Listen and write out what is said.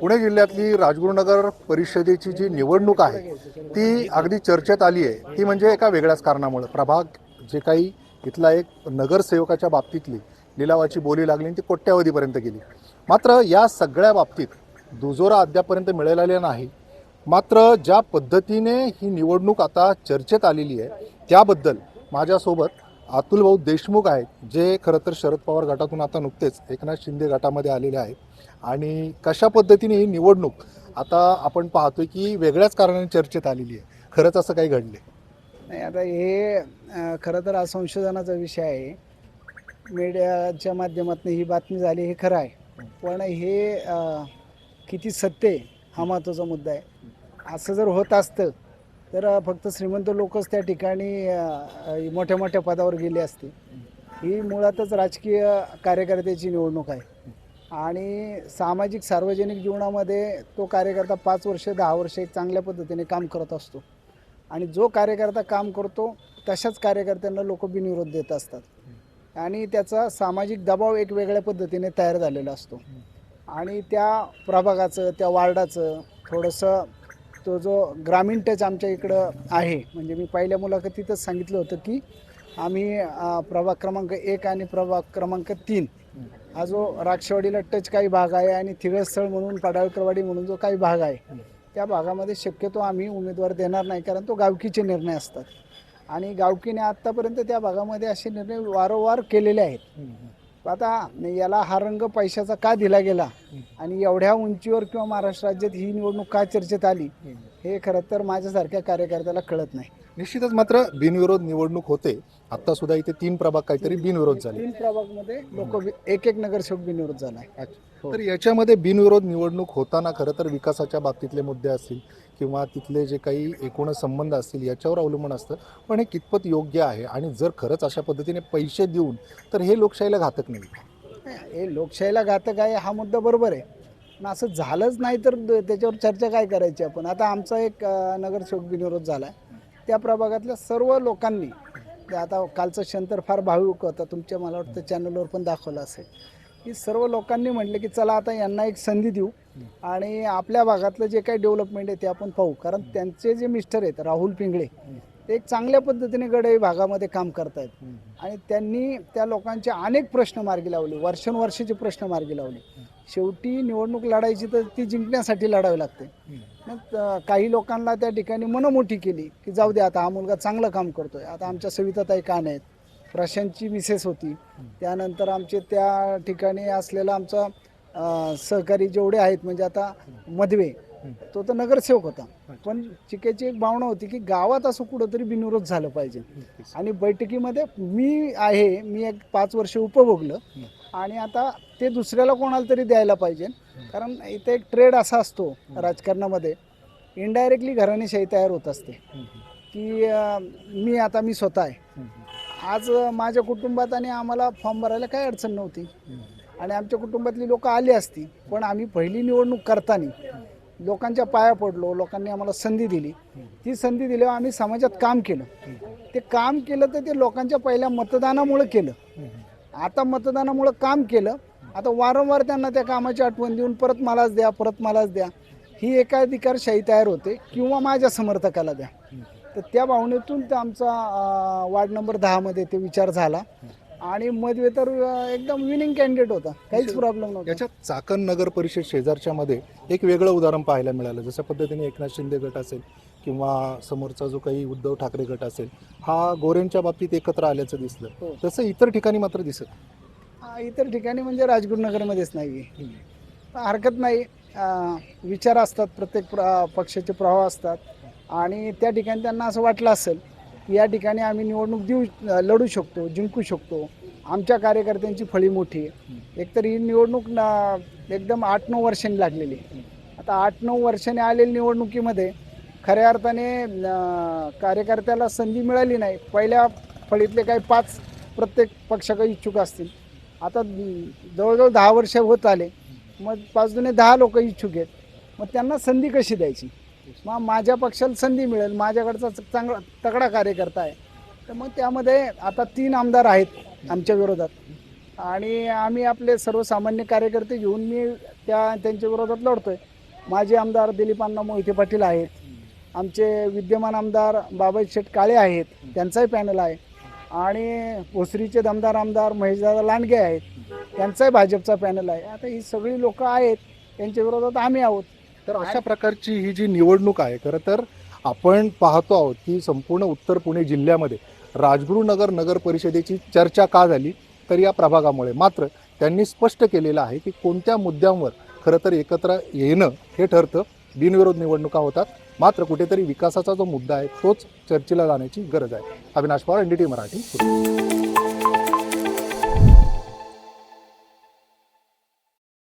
पुणे जिल्ह्यातली राजगुरुनगर परिषदेची जी निवडणूक आहे ती अगदी चर्चेत आली आहे. ती म्हणजे एका वेगळ्याच कारणामुळे. प्रभाग जे काही इथला एक नगरसेवकाच्या बाबतीतली लिलावाची बोली लागली आणि ती कोट्यावधीपर्यंत गेली. मात्र या सगळ्या बाबतीत दुजोरा अद्यापर्यंत मिळालेला नाही. मात्र ज्या पद्धतीने ही निवडणूक आता चर्चेत आलेली आहे त्याबद्दल माझ्यासोबत अतुल भाऊ देशमुख आहेत जे खरं तर शरद पवार गटातून आता नुकतेच एकनाथ शिंदे गटामध्ये आलेले आहेत. आणि कशा पद्धतीने ही निवडणूक आता आपण पाहतोय की वेगळ्याच कारणाने चर्चेत आलेली आहे. खरंच असं काही घडले नाही आता हे खरं तर हा संशोधनाचा विषय आहे. मीडियाच्या माध्यमातून ही बातमी झाली हे खरं आहे. पण हे किती सत्य आहे हा महत्त्वाचा मुद्दा आहे. असं जर होत असतं तर फक्त श्रीमंत लोकच त्या ठिकाणी मोठ्या मोठ्या पदावर गेले असते. ही मुळातच राजकीय कार्यकर्त्याची निवडणूक आहे. आणि सामाजिक सार्वजनिक जीवनामध्ये तो कार्यकर्ता पाच वर्ष दहा वर्ष एक चांगल्या पद्धतीने काम करत असतो. आणि जो कार्यकर्ता काम करतो तशाच कार्यकर्त्यांना लोक बिनविरोध देत असतात. आणि त्याचा सामाजिक दबाव एक वेगळ्या पद्धतीने तयार झालेला असतो. आणि त्या प्रभागाचं त्या वार्डाचं थोडंसं तो जो ग्रामीण टच आमच्या इकडं आहे म्हणजे मी पहिल्या मुलाखतीतच सांगितलं होतं की आम्ही प्रभाग क्रमांक एक आणि प्रभाग क्रमांक तीन हा जो राक्षवाडीला टच काही भाग आहे आणि थिगस्थळ म्हणून पडाळकरवाडी म्हणून जो काही भाग आहे त्या भागामध्ये शक्यतो आम्ही उमेदवार देणार नाही कारण तो गावकीचे निर्णय असतात. आणि गावकीने आत्तापर्यंत त्या भागामध्ये असे निर्णय वारंवार केलेले आहेत. आता याला हा रंग पैशाचा का दिला गेला? आणि एवढ्या उंचीवर किंवा महाराष्ट्र राज्यात ही निवडणूक का चर्चेत आली? हे खरं तर माझ्यासारख्या कार्यकर्त्याला कळत नाही. निश्चितच मात्र बिनविरोध निवडणूक होते. आता सुद्धा इथे तीन प्रभाग काहीतरी बिनविरोध झाले. तीन प्रभागमध्ये लोक एक एक नगरसेवक बिनविरोध झाला आहे. तर याच्यामध्ये बिनविरोध निवडणूक होताना खरं तर विकासाच्या बाबतीतले मुद्दे असतील किंवा तिथले जे काही एकूण संबंध असतील याच्यावर अवलंबून असतं. पण हे कितपत योग्य आहे आणि जर खरंच अशा पद्धतीने पैसे देऊन तर हे लोकशाहीला घातक नाही. हे लोकशाहीला घातक आहे हा मुद्दा बरोबर आहे. पण असं झालंच नाही तर त्याच्यावर चर्चा काय करायची आपण? आता आमचा एक नगरसेवक बिनविरोध झाला आहे त्या प्रभागातल्या सर्व लोकांनी आता कालचं शंतर फार भाविक होता तुमच्या मला वाटतं चॅनलवर पण दाखवलं असेल. की सर्व लोकांनी म्हटलं की चला आता यांना एक संधी देऊ. आणि आपल्या भागातलं जे काही डेव्हलपमेंट आहे ते आपण पाहू. कारण त्यांचे जे मिस्टर आहेत राहुल पिंगळे ते एक चांगल्या पद्धतीने गडे भागामध्ये काम करतायत. आणि त्यांनी त्या लोकांचे अनेक प्रश्न मार्गी लावले. वर्षानुवर्षाचे प्रश्न मार्गी लावले. शेवटी निवडणूक लढायची तर ती जिंकण्यासाठी लढावी लागते. मग काही लोकांना त्या ठिकाणी मनमोठी केली की जाऊ दे आता हा मुलगा चांगलं काम करतोय. आता आमच्या सविताताई कान आहेत. प्रशांतची मिसेस होती. त्यानंतर आमचे त्या ठिकाणी असलेला आमचा सहकारी जेवढे आहेत म्हणजे आता मधवे तो तर नगरसेवक होता. पण चिकेची एक भावना होती की गावात असं कुठंतरी बिनविरोध झालं पाहिजे. आणि बैठकीमध्ये मी आहे मी एक पाच वर्ष उपभोगलं. आणि आता ते दुसऱ्याला कोणाला तरी द्यायला पाहिजे. कारण इथे एक ट्रेड असा असतो राजकारणामध्ये इनडायरेक्टली घराणेशाही तयार होत असते. की मी आता मी स्वतः आहे. आज माझ्या कुटुंबात आणि आम्हाला फॉर्म भरायला काही अडचण नव्हती. आणि आमच्या कुटुंबातली लोक आली असती पण आम्ही पहिली निवडणूक करताना लोकांच्या पाया पडलो लोकांनी आम्हाला संधी दिली. ती संधी दिल्यावर आम्ही समाजात काम केलं. ते काम केलं तर ते लोकांच्या पहिल्या मतदानामुळं केलं. आता मतदानामुळं काम केलं. आता वारंवार त्यांना त्या कामाची आठवण देऊन परत मलाच द्या परत मलाच द्या. ही एकाधिकारशाही तयार होते किंवा माझ्या समर्थकाला द्या. तर त्या भावनेतून ते आमचा वार्ड नंबर दहामध्ये ते विचार झाला. आणि मधवे तर एकदम विनिंग कॅन्डिडेट होता. काहीच प्रॉब्लेम नव्हता. याच्यात चाकण नगर परिषद शेजारच्या मध्ये एक वेगळं उदाहरण पाहायला मिळालं. जशा पद्धतीने एकनाथ शिंदे गट असेल किंवा समोरचा जो काही उद्धव ठाकरे गट असेल हा गोरेंच्या बाबतीत एकत्र आल्याचं हो. दिसलं तसं इतर ठिकाणी मात्र दिसत हा, इतर ठिकाणी म्हणजे राजगुरुनगरमध्येच नाही हरकत नाही. विचार असतात. प्रत्येक प्र पक्षाचे प्रभाव असतात. आणि त्या ठिकाणी त्यांना असं वाटलं असेल की या ठिकाणी आम्ही निवडणूक देऊ लढू शकतो जिंकू शकतो. आमच्या कार्यकर्त्यांची फळी मोठी आहे. एकतर ही निवडणूक ना एकदम आठ नऊ वर्षांनी लागलेली आहे. आता आठ नऊ वर्षांनी आलेल्या निवडणुकीमध्ये खऱ्या अर्थाने कार्यकर्त्याला संधी मिळाली नाही. पहिल्या फळीतले काही पाच प्रत्येक पक्षाकडे इच्छुक असतील. आता जवळजवळ दहा वर्ष होत आले. मग पाच जुने दहा लोक इच्छुक आहेत. मग त्यांना संधी कशी द्यायची? मग माझ्या पक्षाला संधी मिळेल माझ्याकडचा चांगला तगडा कार्यकर्ता आहे. तर मग त्यामध्ये आता तीन आमदार आहेत आमच्या विरोधात. आणि आम्ही आपले सर्वसामान्य कार्यकर्ते घेऊन मी त्या त्यांच्या विरोधात लढतोय. माजी आमदार दिलीपांना मोहिते पाटील आहेत. आमचे विद्यमान आमदार बाबाई शेठ काळे आहेत. त्यांचाही पॅनल आहे. आणि भोसरीचे दमदार आमदार महेशदादा लांडगे आहेत. त्यांचाही भाजपचा पॅनल आहे. आता ही सगळी लोकं आहेत त्यांच्या विरोधात आम्ही आहोत. तर अशा प्रकारची ही जी निवडणूक आहे खरं तर आपण पाहतो आहोत की संपूर्ण उत्तर पुणे जिल्ह्यामध्ये राजगुरुनगर नगर परिषदेची चर्चा का झाली? तर या प्रभागामुळे. मात्र त्यांनी स्पष्ट केलेलं आहे की कोणत्या मुद्द्यांवर खरं तर एकत्र येणं हे ठरतं. बिनविरोध निवडणुका होतात. मात्र कुठेतरी विकासाचा जो मुद्दा आहे तोच चर्चेला जाण्याची गरज आहे. अविनाश पवार एनडीटी मराठी